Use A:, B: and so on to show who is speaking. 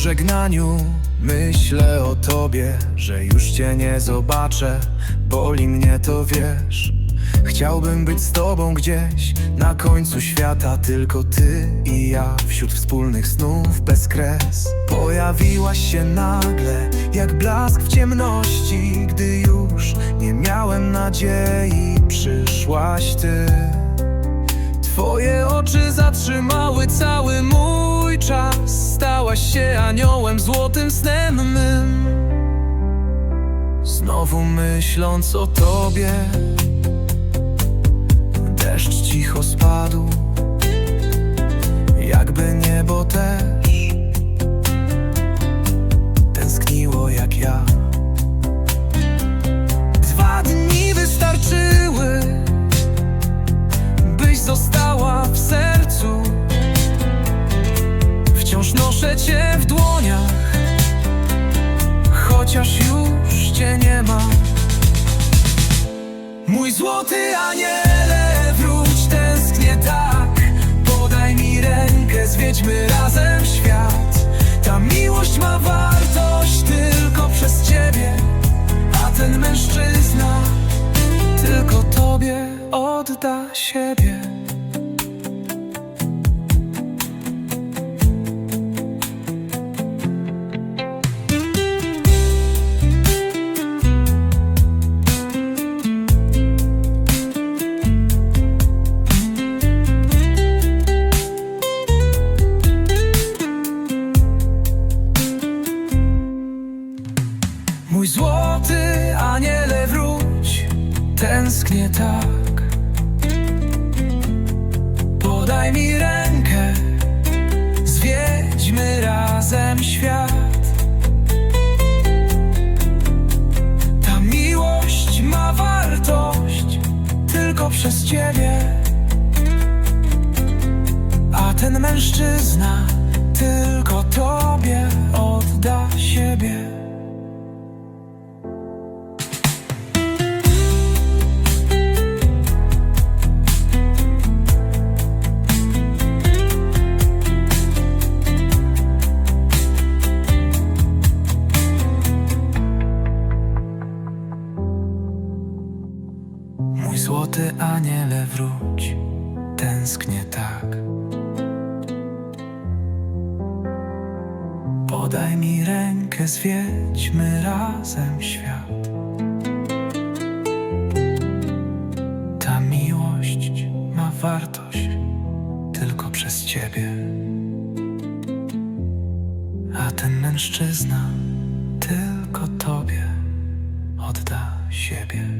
A: pożegnaniu myślę o tobie, że już cię nie zobaczę. Boli mnie to wiesz. Chciałbym być z tobą gdzieś na końcu świata, tylko ty i ja wśród wspólnych snów bez kres. Pojawiłaś się nagle, jak blask w ciemności, gdy już nie miałem nadziei, przyszłaś ty. Twoje oczy zatrzymały się aniołem, złotym snem mym. Znowu myśląc o tobie Deszcz cicho spadł. Jakby niebo też Tęskniło jak ja noszę cię w dłoniach, chociaż już cię nie ma. Mój złoty aniele, wróć, tęsknię tak. Podaj mi rękę, zwiedźmy razem świat. Ta miłość ma wartość tylko przez ciebie, a ten mężczyzna tylko tobie odda siebie. Mój złoty aniele wróć, tęsknię tak. Podaj mi rękę, zwiedźmy razem świat. Ta miłość ma wartość tylko przez ciebie, a ten mężczyzna tylko tobie Złoty aniele wróć, tęsknię tak. Podaj mi rękę, zwiedźmy razem świat. Ta miłość ma wartość tylko przez Ciebie. A ten mężczyzna tylko Tobie odda siebie.